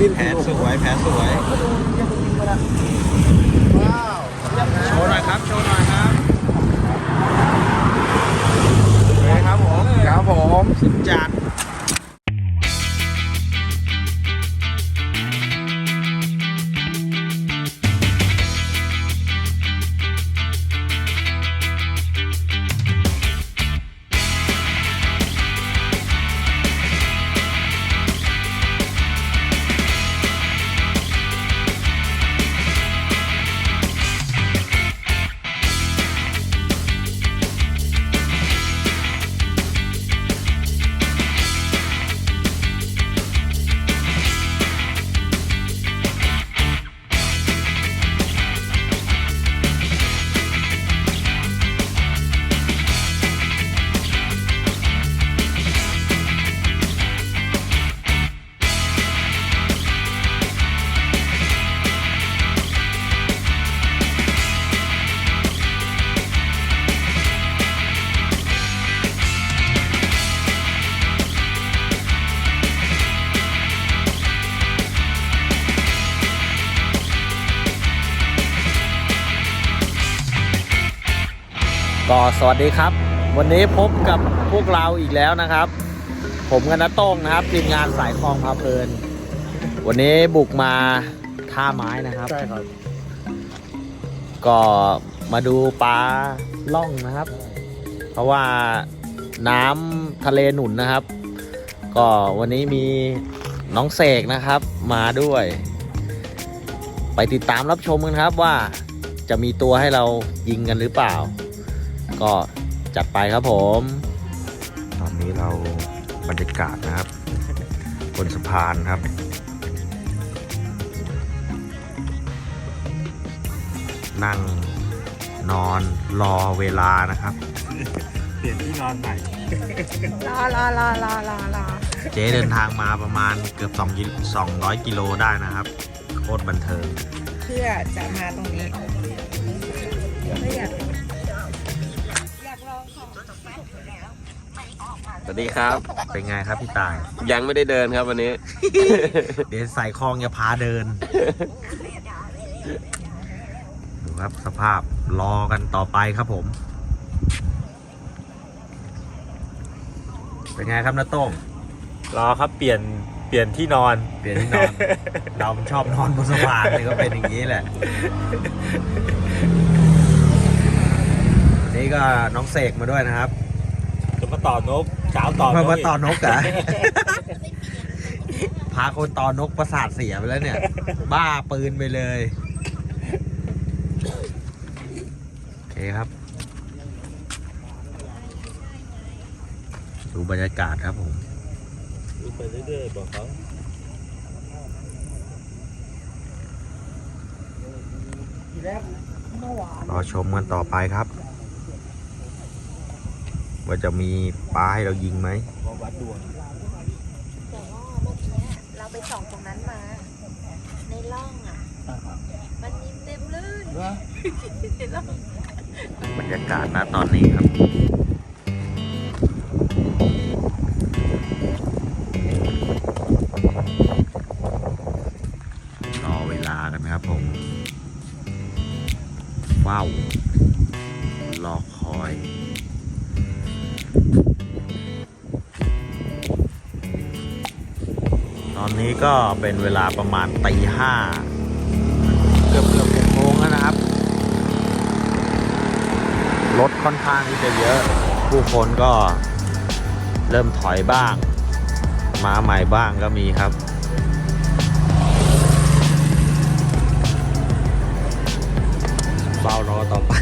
บินแผลสวยแผลสวยว้าวโชว์หน่อยครับ โชว์หน่อยครับโอเคครับผม ครับผม สุดจัด ก็สวัสดีครับ วันนี้พบกับพวกเราอีกแล้วนะครับ ผมกับน้าโต้งนะครับทีมงานสายคลองพาเพลิน วันนี้บุกมาท่าไม้นะครับ ใช่ครับ ก็มาดูปลาล่องนะครับ เพราะว่าน้ำทะเลหนุนนะครับ ก็วันนี้มีน้องเสกนะครับมาด้วย ไปติดตามรับชมกันครับว่าจะมีตัวให้เรายิงกันหรือเปล่า ก็จัดไปครับผม ตอนนี้เราบรรยากาศนะครับ บนสะพานครับนั่งนอนรอเวลานะครับ เปลี่ยนที่นอนใหม่ รอรอรอรอรอรอเจ๊เดินทางมาประมาณเกือบ2กิโล200 กิโลได้นะครับ โคตรบันเทิง เพื่อจะมาตรงนี้ สวัสดีครับ เป็นไงครับพี่ตาย ยังไม่ได้เดินครับวันนี้ เดี๋ยวใส่คลองจะพาเดิน ดูครับสภาพรอกันต่อไปครับผม เป็นไงครับน้าโต้งรอครับเปลี่ยนเปลี่ยนที่นอน เปลี่ยนที่นอน เราชอบนอนบนสะพานนี่ก็เป็นอย่างนี้แหละนี่ก็น้องเสกมาด้วยนะครับจะมาต่อนก เช้าต่อนมากมาอีกต่อนกเหรอ พาคนต่อนกประสาทเสียไปแล้วเนี่ย บ้าปืนไปเลย โอเคครับ ดูบรรยากาศครับผมไปเรื่อยๆบอกเขารอชมกันต่อไปครับ ว่าจะมีปลาให้เรายิงไหมวัดดวงแต่ว่าเมื่อกี้เราไปส่องตรงนั้นมา ในร่องอะ มันมีเต็มลื่นในร่องบรรยากาศณตอนนี้ครับ ตอนนี้ก็เป็นเวลาประมาณตีห้าเกือบเกือบหกโมงแล้วนะครับ รถค่อนข้างที่จะเยอะ ผู้คนก็เริ่มถอยบ้าง มาใหม่บ้างก็มีครับเฝ้ารอต่อไป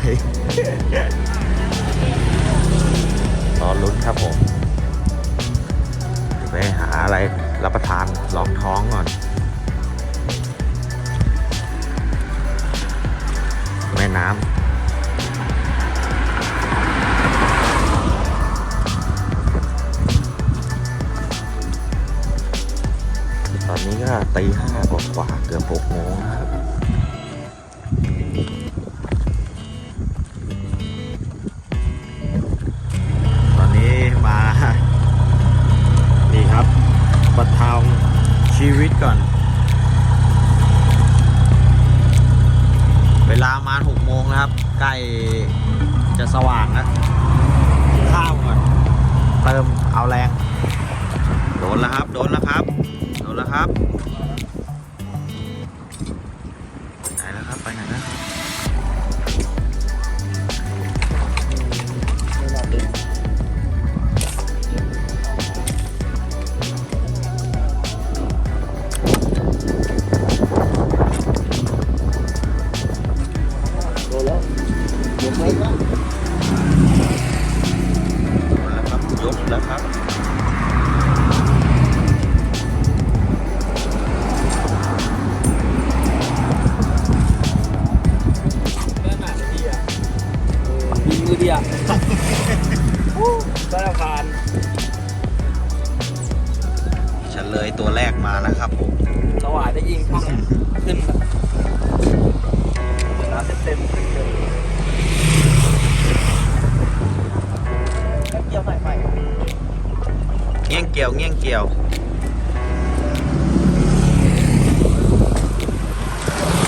ตีห้ากว่าเกือบหกโมงครับตอนนี้มา นี่ครับบัตทองชีวิตก่อน เวลามาหกโมงนะครับ ใกล้จะสว่างแล้วข้าวก่อนเติมเอาแรง โดนแล้วครับ โดนแล้วครับ แล้วครับ มือเดียวก็จะผ่านเฉลยตัวแรกมาแล้วครับผมสว่ายได้ยิงช่องขึ้นน้ำเต็มๆขึ้นเลยเกี่ยวใหม่ใหม่เงี้ยงเกี่ยวเงี้ยงเกี่ยวเอ่อ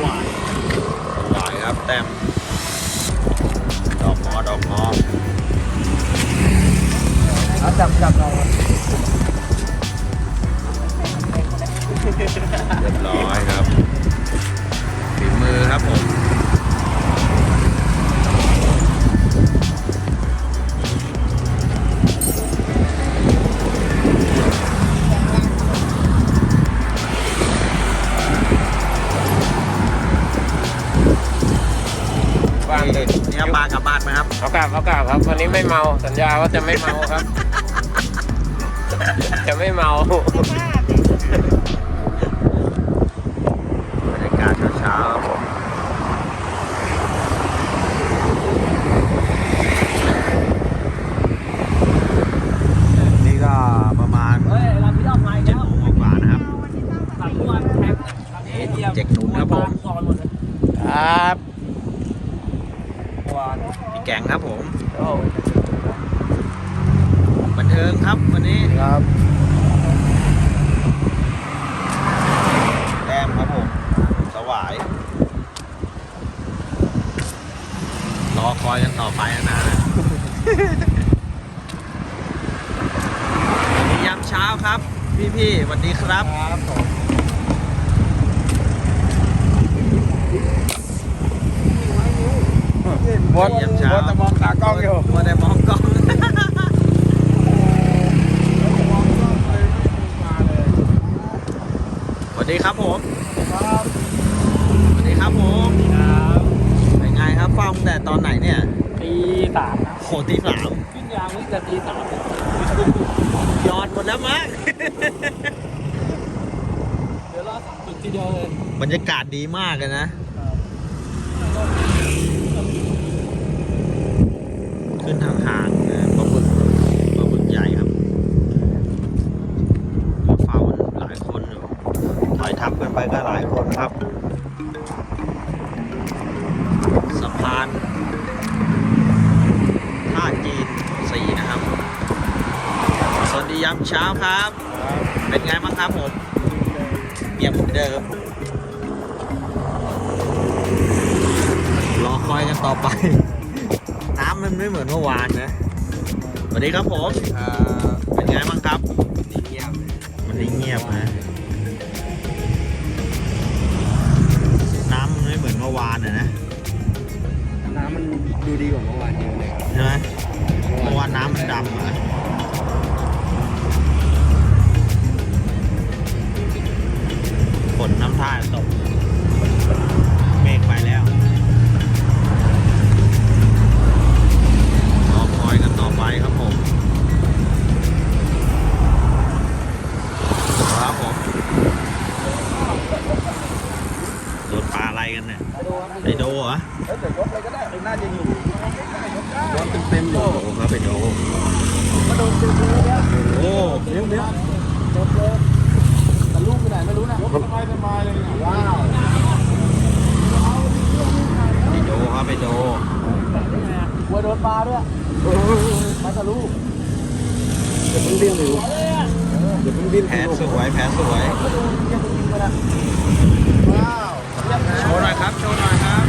หวายหวายครับแต้ม เอาจับจับเราเรียบร้อยครับฝีมือครับผม เอากลับเอากลับครับ วันนี้ไม่เมาสัญญาว่าจะไม่เมาครับ จะไม่เมาบรรยากาศเช้าๆครับผมนี่ก็ประมาณ เฮ้ยเราพี่ออกมา เจ็ดโมงกว่าๆนะครับ สั่งทุกวันแพ็ค นี่เจ็กหนุนครับผม ก่อนหมดเลย ครับ วาน พี่แกงครับผมโอ้บันเทิงครับวันนี้ครับแต้มครับผมสวาย รอคอยกันต่อไปนะนะวันนี้ยามเช้าครับ พี่ๆสวัสดีครับครับผมวดยา มเช้าจะมองตากล้องอยู่มัวแต่มองกล้องสวัสดีครับผมครับสวัสดีครับผมครับเป็นไงครับเฝ้าตั้งแต่ตอนไหนเนี่ยตีสามนะโหตีสามขึ้นยางนี่จะตีสามยอดหมดแล้วมั้งเดี๋ยวรอสามจุดทีเดียวเลยบรรยากาศดีมากเลยนะ ขึ้นทางห่างนะปลาบึกปลาบึกใหญ่ครับมาเฝ้าหลายคนอยู่ถอยทับกันไปก็หลายคนครับ สะพานท่าจีนสีนะครับ สวัสดียามเช้าครับ เป็นไงบ้างครับผมเงียบเหมือนเดิมรอคอยกันต่อไป มันไม่เหมือนเมื่อวานนะสวัสดีครับผม เป็นไงบ้างครับเงียบมันได้เงียบนะน้ำมันไม่เหมือนเมื่อวานนะนะน้ำมันดูดีกว่าเมื่อวานเยอะเลยใช่ไหมเมื่อวานน้ำมันดำอะฝนน้ำท่าจะตก เลี้ยวเลี้ยวจบเลยแต่ลูกไปไหนไม่รู้นะยกสบายสบายเลยว้าวไอโดครับไอโดกลัวโดนปลาด้วยมาทะลุเดี๋ยวเพิ่งดิ้นเลยเดี๋ยวเพิ่งดิ้นแผนสวยแผนสวยว้าวสโชว์หน่อยครับโชว์หน่อยครับ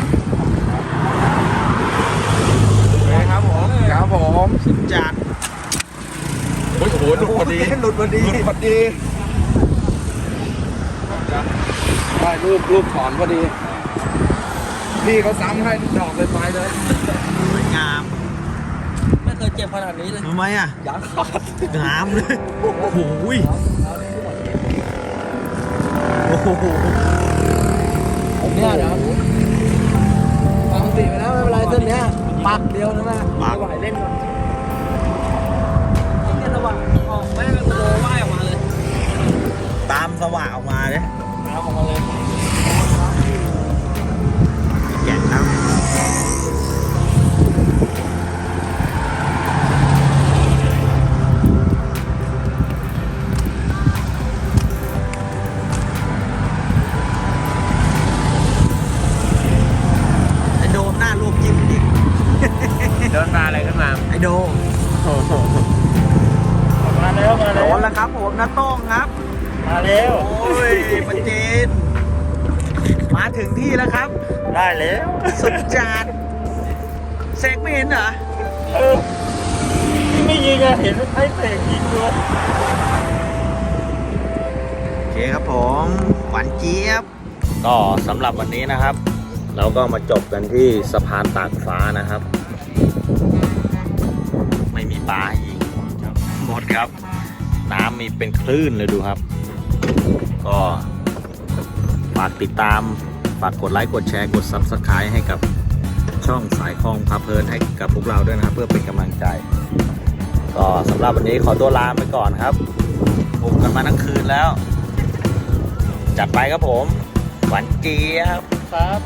โอเคครับผม ครับผม สุดจัด โอ้ยโหหลุดพ อดีหลุดพอดีหลุดพอดีได้รูปรูปถอนพอดี พี่เขาซ้ำให้ดอกเลยไปเลยสวยงาม ไม่เคยเจ็บขนาดนี้เลยทำไมอะยางขาดงามเลย โอ้โหยโอ้โหผมเนี่ยเดี๋ยวฟังสีไปแล้วไม่เป็นไรเส้นเนี้ยปักเดียวนะแม่ปักไหวเล่น สว่างออกมาเลยน้ำออกมาเลยแกะครับ ยมันเจนมาถึงที่แล้วครับ ได้แล้ว สุดจานเสกไม่เห็นเหรอ เออที่ไม่ยิงอะเห็นไอ้เตะยิงด้วยโอเคครับผมหวานเจี๊ยบ ก็สำหรับวันนี้นะครับ เราก็มาจบกันที่สะพานตากฟ้านะครับ ไม่มีปลาให้ยิงหมดครับ น้ำมีเป็นคลื่นเลยดูครับ ก็ฝากติดตาม ฝากกดไลค์ กดแชร์ กด Subscribe ให้กับช่องสายคลองพาเพลินให้กับพวกเราด้วยนะครับ เพื่อเป็นกำลังใจ ก็สำหรับวันนี้ขอตัวลาไปก่อนครับบุกกันมาทั้งคืนแล้ว จัดไปครับผม หวานเจี๊ยบครับ